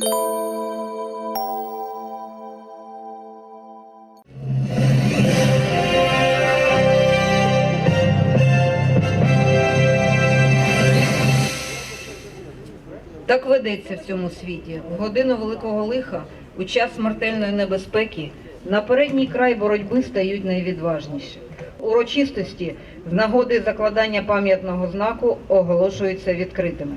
Так ведеться в цьому світі. В годину великого лиха, у час смертельної небезпеки, на передній край боротьби стають найвідважніші. Урочистості з нагоди закладання пам'ятного знаку оголошуються відкритими.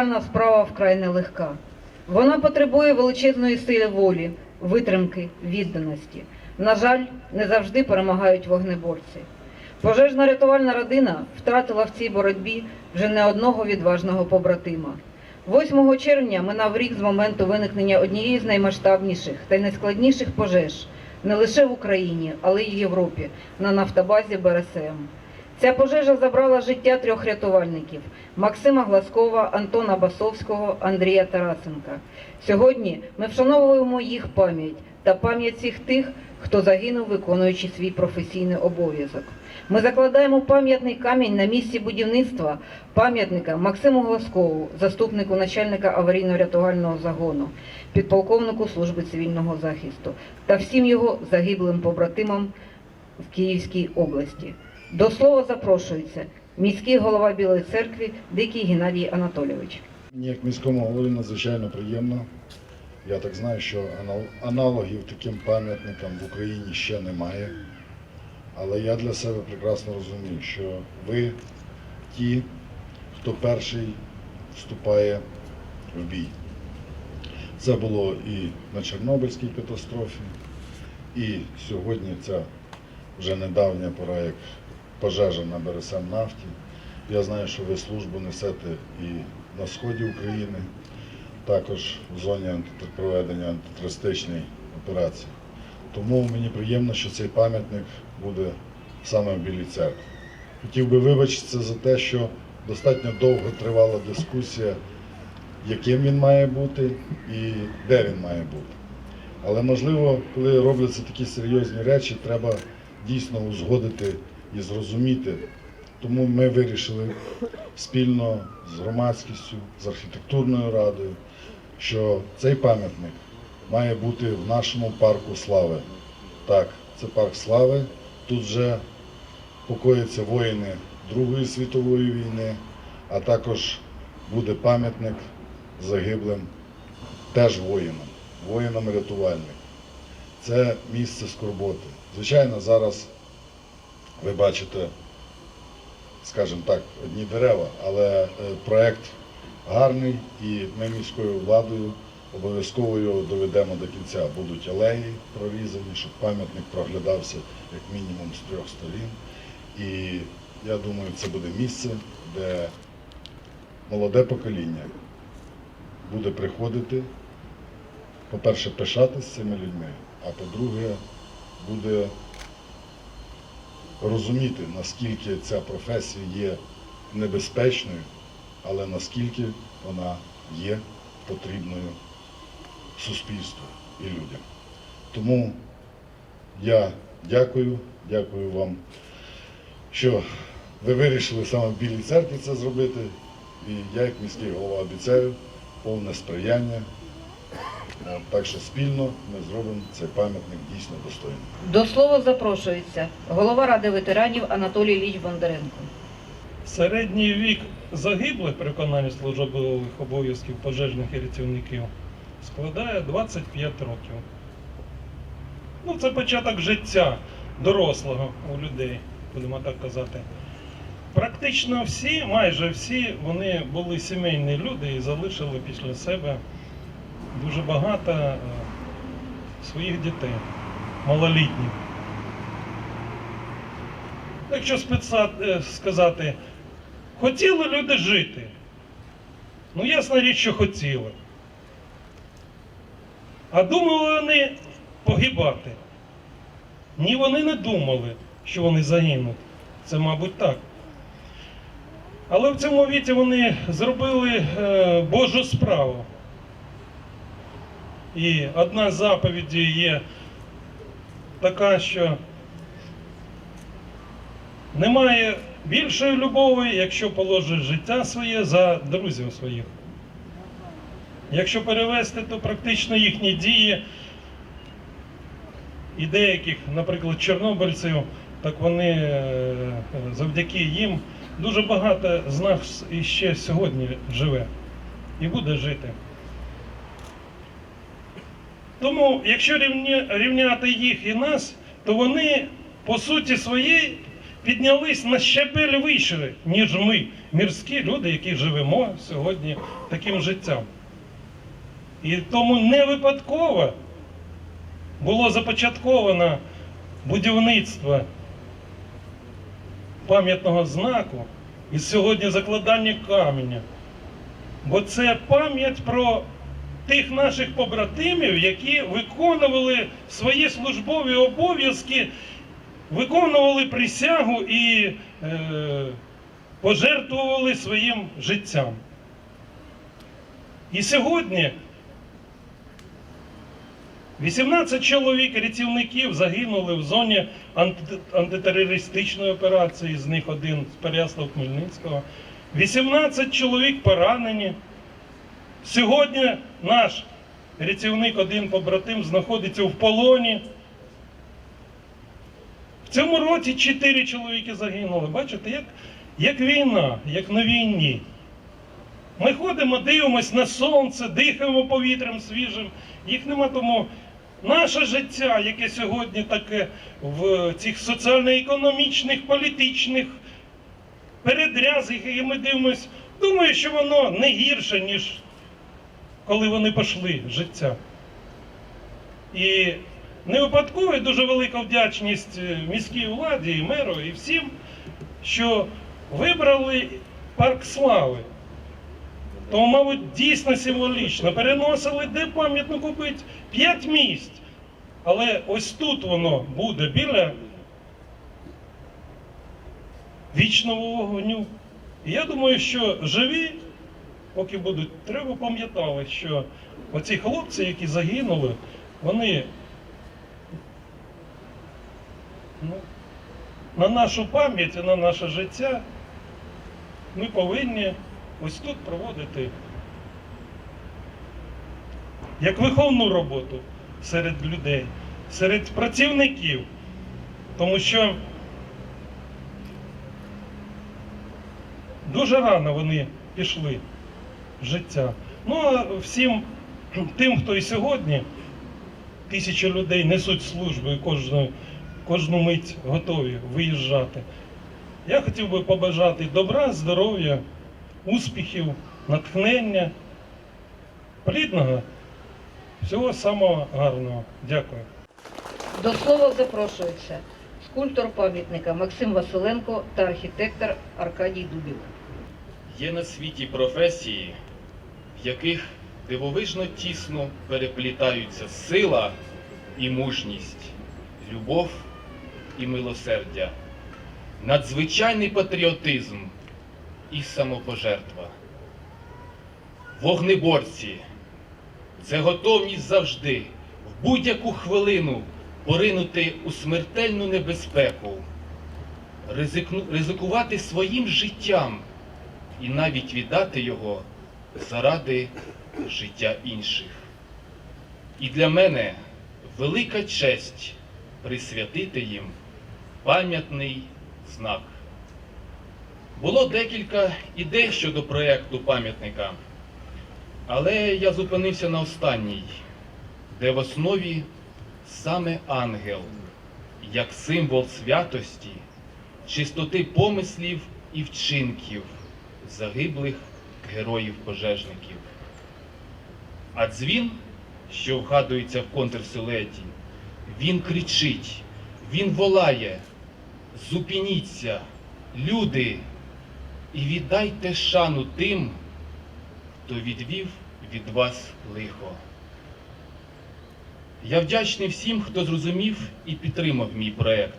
Пожежно-рятувальна справа вкрай нелегка. Вона потребує величезної сили волі, витримки, відданості. На жаль, не завжди перемагають вогнеборці. Пожежно-рятувальна родина втратила в цій боротьбі вже не одного відважного побратима. 8 червня минав рік з моменту виникнення однієї з наймасштабніших та найскладніших пожеж не лише в Україні, але й в Європі на нафтобазі БРСМ. Ця пожежа забрала життя трьох рятувальників Максима Гласкова, Антона Басовського, Андрія Тарасенка. Сьогодні ми вшановуємо їх пам'ять та пам'ять всіх тих, хто загинув, виконуючи свій професійний обов'язок. Ми закладаємо пам'ятний камінь на місці будівництва пам'ятника Максиму Гласкову, заступнику начальника аварійно-рятувального загону, підполковнику служби цивільного захисту та всім його загиблим побратимам в Київській області. До слова запрошується міський голова Білої церкви Дикий Геннадій Анатолійович. Мені як міському голові надзвичайно приємно. Я так знаю, що аналогів таким пам'ятникам в Україні ще немає. Але я для себе прекрасно розумію, що ви ті, хто перший вступає в бій. Це було і на Чорнобильській катастрофі, і сьогодні ця вже недавня пора, як пожежа на БРСМ нафті. Я знаю, що ви службу несете і на сході України, також в зоні проведення антитерористичної операції. Тому мені приємно, що цей пам'ятник буде саме в Білій церкві. Хотів би вибачитися за те, що достатньо довго тривала дискусія, яким він має бути і де він має бути. Але можливо, коли робляться такі серйозні речі, треба дійсно узгодити і зрозуміти. Тому ми вирішили спільно з громадськістю, з архітектурною радою, що цей пам'ятник має бути в нашому парку слави. Так, це парк слави. Тут вже покояться воїни Другої світової війни, а також буде пам'ятник загиблим теж воїнам, воїнам-рятувальникам. Це місце скорботи. Звичайно, зараз ви бачите, скажімо так, одні дерева, але е, проект гарний і ми міською владою обов'язково його доведемо до кінця. Будуть алеї прорізані, щоб пам'ятник проглядався як мінімум з трьох сторін. І я думаю, це буде місце, де молоде покоління буде приходити, по-перше, пишатись цими людьми, а по-друге, буде розуміти, наскільки ця професія є небезпечною, але наскільки вона є потрібною суспільству і людям. Тому я дякую, дякую вам, що ви вирішили саме в Білій церкві це зробити. І я, як міський голова, обіцяю повне сприяння. Так що спільно ми зробимо цей пам'ятник дійсно достойним. До слова запрошується голова Ради ветеранів Анатолій Ілліч Бондаренко. Середній вік загиблих при виконанні службових обов'язків пожежних і рятівників складає 25 років. Ну, це початок життя дорослого у людей, будемо так казати. Практично всі, майже всі, вони були сімейні люди і залишили після себе дуже багато е, своїх дітей, малолітніх. Якщо е, сказати, хотіли люди жити. Ну, ясна річ, що хотіли. А думали вони погибати. Ні, вони не думали, що вони загинуть. Це, мабуть, так. Але в цьому віці вони зробили е, Божу справу. І одна з заповідей є така, що немає більшої любові, якщо положиш життя своє за друзів своїх. Якщо перевести, то практично їхні дії і деяких, наприклад, чорнобильців, так вони е, завдяки їм дуже багато з нас іще сьогодні живе і буде жити. Тому, якщо рівняти їх і нас, то вони по суті своєї піднялись на щебель вище, ніж ми, мірські люди, які живемо сьогодні таким життям. І тому не випадково було започатковано будівництво пам'ятного знаку і сьогодні закладання каменя. Бо це пам'ять про тих наших побратимів, які виконували свої службові обов'язки, виконували присягу і е, пожертвували своїм життям. І сьогодні 18 чоловік рятівників загинули в зоні антитерористичної операції, з них один з Переяслав Хмельницького. 18 чоловік поранені. Сьогодні наш рятівник, один побратим, знаходиться в полоні. В цьому році 4 чоловіки загинули. Бачите, як, як війна, як на війні. Ми ходимо, дивимося на сонце, дихаємо повітрям свіжим. Їх нема тому. Наше життя, яке сьогодні таке в цих соціально-економічних, політичних передрязах, які ми дивимося, думаю, що воно не гірше, ніж коли вони пішли життя. І не випадково дуже велика вдячність е, міській владі і меру, і всім, що вибрали парк слави. Тому, мабуть, дійсно символічно. Переносили, де пам'ятник купити? П'ять місць. Але ось тут воно буде біля вічного вогню. І я думаю, що живі, поки будуть, треба пам'ятати, що оці хлопці, які загинули, вони ну, на нашу пам'ять і на наше життя ми повинні ось тут проводити як виховну роботу серед людей, серед працівників. Тому що дуже рано вони пішли життя. Ну а всім тим, хто і сьогодні, тисячі людей несуть службу і кожну, кожну мить готові виїжджати. Я хотів би побажати добра, здоров'я, успіхів, натхнення, плідного, всього самого гарного. Дякую. До слова запрошується скульптор пам'ятника Максим Василенко та архітектор Аркадій Дубів. Є на світі професії, в яких дивовижно тісно переплітаються сила і мужність, любов і милосердя, надзвичайний патріотизм і самопожертва. Вогнеборці це готовність завжди, в будь-яку хвилину поринути у смертельну небезпеку, ризикувати своїм життям і навіть віддати його заради життя інших. І для мене велика честь присвятити їм пам'ятний знак. Було декілька ідей щодо проєкту пам'ятника, але я зупинився на останній, де в основі саме ангел, як символ святості, чистоти помислів і вчинків загиблих героїв-пожежників. А дзвін, що вгадується в контрсилуеті, він кричить, він волає, зупиніться, люди, і віддайте шану тим, хто відвів від вас лихо. Я вдячний всім, хто зрозумів і підтримав мій проект.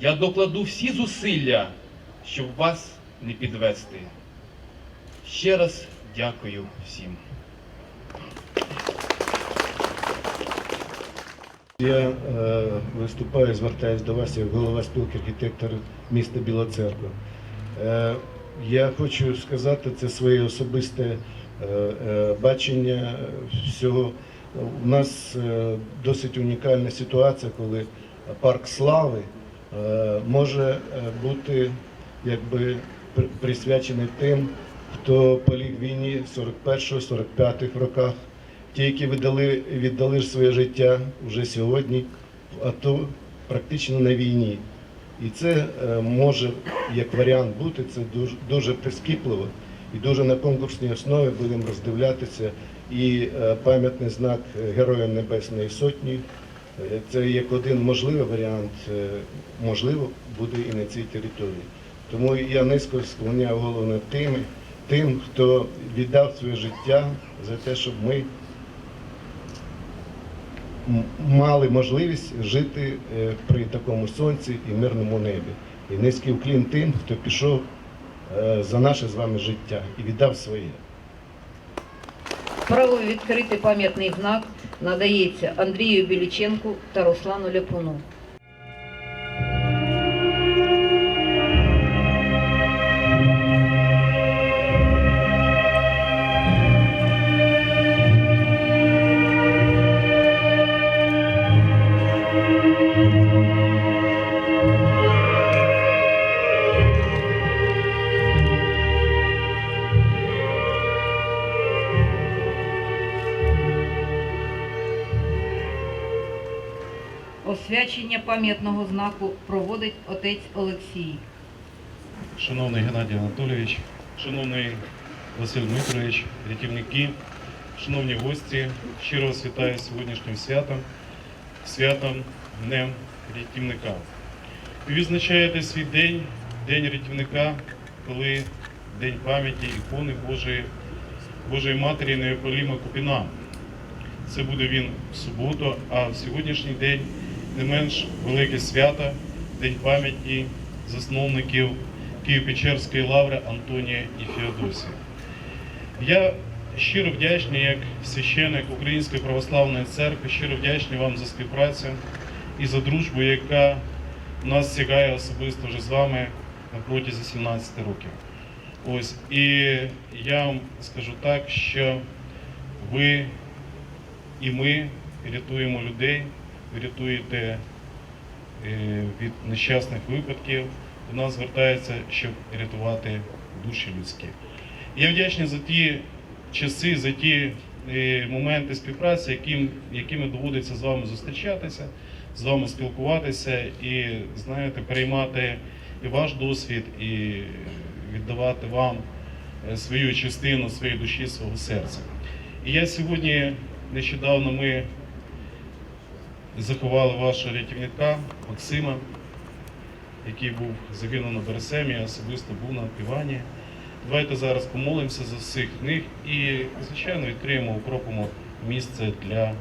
Я докладу всі зусилля, щоб вас не підвести. Ще раз дякую всім. Я е, виступаю, звертаюся до вас як голова спілки архітекторів міста Біла Церква. Е, я хочу сказати, це своє особисте е, е, бачення всього. У нас е, досить унікальна ситуація, коли парк слави е, може е, бути якби при- присвячений тим, хто поліг війні в 41-45 роках, ті, які віддали, віддали своє життя вже сьогодні, а то практично на війні. І це е, може як варіант бути, це дуже, дуже прискіпливо і дуже на конкурсній основі будемо роздивлятися. І е, пам'ятний знак Героям Небесної Сотні. е, Це як один можливий варіант, можливо, буде і на цій території. Тому я низько склоняю голову над тими, тим, хто віддав своє життя за те, щоб ми мали можливість жити е, при такому сонці і мирному небі. І низький уклін тим, хто пішов е, за наше з вами життя і віддав своє. Право відкрити пам'ятний знак надається Андрію Біліченку та Руслану Ляпуну. Освячення пам'ятного знаку проводить отець Олексій. Шановний Геннадій Анатолійович, шановний Василь Дмитрович, рятівники, шановні гості, щиро вас вітаю сьогоднішнім святом, святом Днем рятівника. Ви відзначаєте свій день, День рятівника, коли День пам'яті ікони Божої, Божої Матері Неополіма Купіна. Це буде він в суботу, а в сьогоднішній день не менш велике свято, День пам'яті засновників Києво-Печерської лаври Антонія і Феодосія. Я щиро вдячний як священик Української православної церкви, щиро вдячний вам за співпрацю і за дружбу, яка нас сягає особисто вже з вами протязі 17 років. Ось і я вам скажу так, що ви і ми рятуємо людей, рятуєте е, від нещасних випадків. До нас звертаються, щоб рятувати душі людські. Я вдячний за ті часи, за ті е, моменти співпраці, яким, якими доводиться з вами зустрічатися, з вами спілкуватися і, знаєте, переймати і ваш досвід, і віддавати вам е, свою частину своєї душі, свого серця. І я сьогодні нещодавно ми заховали вашого рятівника Максима. який був загинув на Бересемі, особисто був на Півані. Давайте зараз помолимося за всіх них і, звичайно, відкриємо, укропимо місце для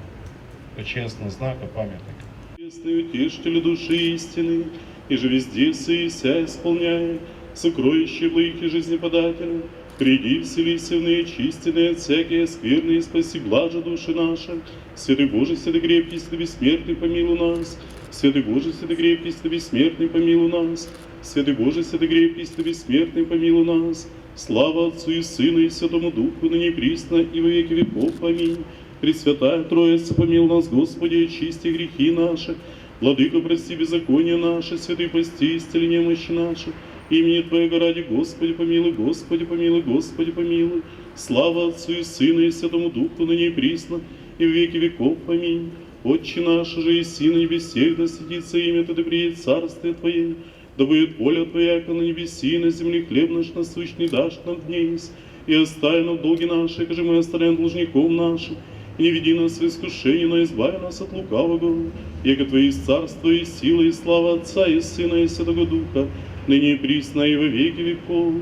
почесного знака пам'ятника. Небесный утешитель души истины, и же везде сися исполняя, сокровище благих и жизнеподателя, приди, вселися в неочистенные от всякие скверные, спаси блажа души наши. Святый Боже, святый крепкий, святый бессмертный, помилуй нас. Святый Боже, святый крепкий, святый бессмертный, помилуй нас. Святый Боже, святый крепкий, святый бессмертный, помилуй нас. Слава Отцу и Сыну и Святому Духу, ныне и присно, и во веки веков. Аминь. Пресвятая Троица, помилуй нас, Господи, и очисти грехи наши. Владыка, прости беззаконие наше, святый пости, исцели немощи наши. Имени Твоего ради, Господи, помилуй, Господи, помилуй, Господи, помилуй. Слава Отцу и Сыну и Святому Духу, ныне и присно, и в веки веков. Аминь. Отче наш же и на небесех, да светится имя Твое, да приедет царствие Твое. Да будет воля Твоя, как на небеси, и на земле хлеб наш насущный дашь нам днесь. И остави нам долги наши, как же мы оставляем должников нашим. И не веди нас в искушение, но избави нас от лукавого. Яко Твои царство и сила, и слава Отца, и Сына, и Святого Духа, ныне присно, и во веки веков.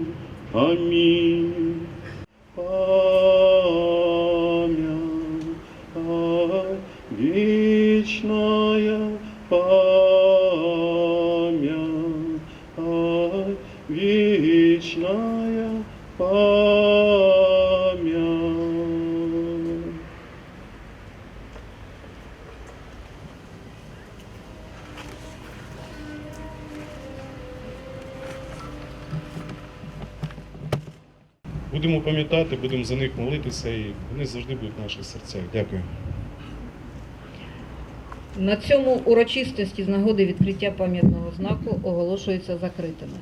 Аминь. Память вечная, память вечная, память. Будемо пам'ятати, будемо за них молитися, і вони завжди будуть в наших серцях. Дякую. На цьому урочистості з нагоди відкриття пам'ятного знаку оголошуються закритими.